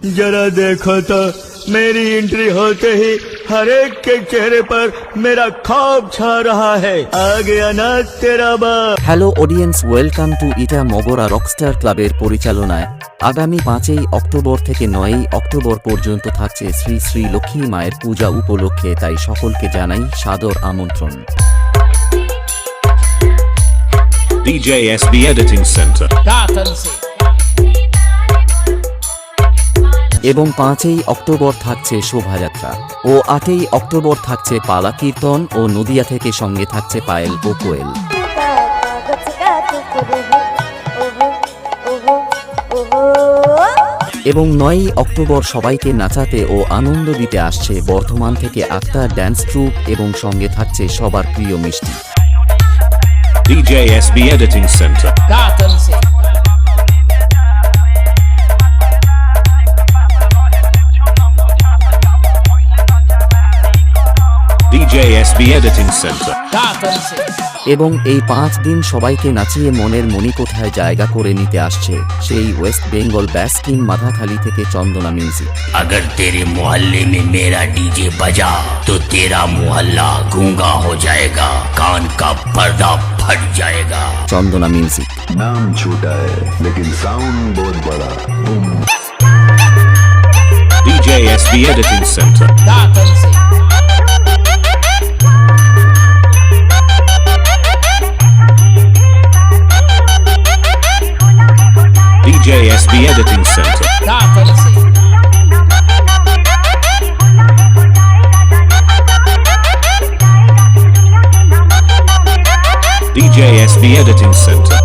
जरा देखो तो मेरी एंट्री होते ही हर एक के चेहरे पर मेरा खौफ छा रहा है आ गया ना तेरा बाप হ্যালো অডিয়েন্স ওয়েলকাম টু ইটা মগরা রকস্টার ক্লাবের পরিচালনায় আগামী পাঁচই অক্টোবর থেকে নয়ই অক্টোবর পর্যন্ত থাকছে শ্রী শ্রী লক্ষ্মী মায়ের পূজা উপলক্ষে তাই সকলকে জানাই সাদর আমন্ত্রণ DJ SB Editing Center. Datanse. এবং পাঁচই অক্টোবর থাকছে শোভাযাত্রা ও আটই অক্টোবর থাকছে পালা কীর্তন ও নদিয়া থেকে সঙ্গে থাকছে পায়েল ও কোয়েল। এবং নয়ই অক্টোবর সবাইকে নাচাতে ও আনন্দ দিতে আসছে বর্ধমান থেকে আক্তার ড্যান্স ট্রুপ এবং সঙ্গে থাকছে সবার প্রিয় মিষ্টি। DJ SB Editing Center. Datanse. DJ SB Editing Center. Datanse. এবং এই পাঁচ দিন সবাইকে নাচিয়ে মনের মণিকোঠায় জায়গা করে নিতে আসছে সেই ওয়েস্ট বেঙ্গল ব্যাসকিন মাথাখালি থেকে চন্দনা মিউজিক अगर तेरे मोहल्ले में मेरा डीजे बजा तो तेरा मोहल्ला गूंगा हो जाएगा कान का पर्दा फट जाएगा চন্দনা মিউজিক नाम छोटा है लेकिन साउंड बहुत बड़ा boom DJ SB DSB Editing Center. DJSB Editing Center.